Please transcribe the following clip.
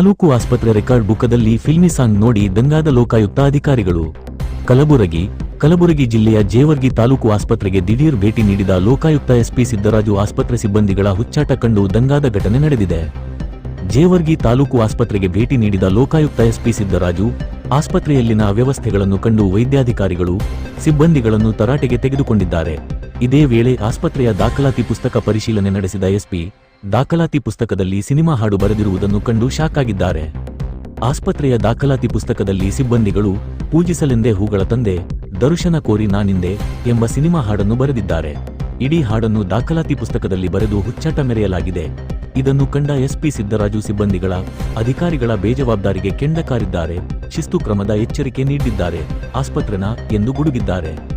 ತಾಲೂಕು ಆಸ್ಪತ್ರೆ record ಬುಕ್ಕದಲ್ಲಿ filmy song ನೋಡಿ ದಂಗಾದ ಲೋಕಾಯುಕ್ತ ಅಧಿಕಾರಿಗಳು ಕಲಬುರಗಿ ಕಲಬುರಗಿ ಜಿಲ್ಲೆಯ ಜೇವರ್ಗಿ ತಾಲೂಕು ಆಸ್ಪತ್ರೆಗೆ ದಿಢೀರ್ ಭೇಟಿ ನೀಡಿದ ಲೋಕಾಯುಕ್ತ ಎಸ್ಪಿ ಸಿದ್ದರಾಜು ಆಸ್ಪತ್ರೆ ಸಿಬ್ಬಂದಿಗಳ ಹುಚ್ಚಾಟ ಕಂಡು ದಂಗಾದ ಘಟನೆ ನಡೆದಿದೆ. ಜೇವರ್ಗಿ ತಾಲೂಕು ಆಸ್ಪತ್ರೆಗೆ ಭೇಟಿ ನೀಡಿದ ಲೋಕಾಯುಕ್ತ ಎಸ್ಪಿ ಸಿದ್ದರಾಜು, ಆಸ್ಪತ್ರೆಯಲ್ಲಿನ ಅವ್ಯವಸ್ಥೆಗಳನ್ನು ಕಂಡು ವೈದ್ಯಾಧಿಕಾರಿಗಳು ಸಿಬ್ಬಂದಿಗಳನ್ನು ತರಾಟೆಗೆ ತೆಗೆದುಕೊಂಡಿದ್ದಾರೆ. ಇದೇ ವೇಳೆ ಆಸ್ಪತ್ರೆಯ ದಾಖಲಾತಿ ಪುಸ್ತಕ ಪರಿಶೀಲನೆ ನಡೆಸಿದ ಎಸ್ಪಿ ದಾಖಲಾತಿ ಪುಸ್ತಕದಲ್ಲಿ ಸಿನಿಮಾ ಹಾಡು ಬರೆದಿರುವುದನ್ನು ಕಂಡು ಶಾಕ್ ಆಗಿದ್ದಾರೆ. ಆಸ್ಪತ್ರೆಯ ದಾಖಲಾತಿ ಪುಸ್ತಕದಲ್ಲಿ ಸಿಬ್ಬಂದಿಗಳು ಪೂಜಿಸಲೆಂದೇ ಹೂಗಳ ತಂದೆ, ದರ್ಶನ ಕೋರಿ ನಾನಿಂದೆ ಎಂಬ ಸಿನಿಮಾ ಹಾಡನ್ನು ಬರೆದಿದ್ದಾರೆ. ಇಡೀ ಹಾಡನ್ನು ದಾಖಲಾತಿ ಪುಸ್ತಕದಲ್ಲಿ ಬರೆದು ಹುಚ್ಚಾಟ ಮೆರೆಯಲಾಗಿದೆ. ಇದನ್ನು ಕಂಡ ಎಸ್ಪಿ ಸಿದ್ದರಾಜು ಸಿಬ್ಬಂದಿಗಳ ಅಧಿಕಾರಿಗಳ ಬೇಜವಾಬ್ದಾರಿಗೆ ಕೆಂಡಕಾರಿದ್ದಾರೆ, ಶಿಸ್ತು ಕ್ರಮದ ಎಚ್ಚರಿಕೆ ನೀಡಿದ್ದಾರೆ, ಆಸ್ಪತ್ರೆನ ಎಂದು ಗುಡುಗಿದ್ದಾರೆ.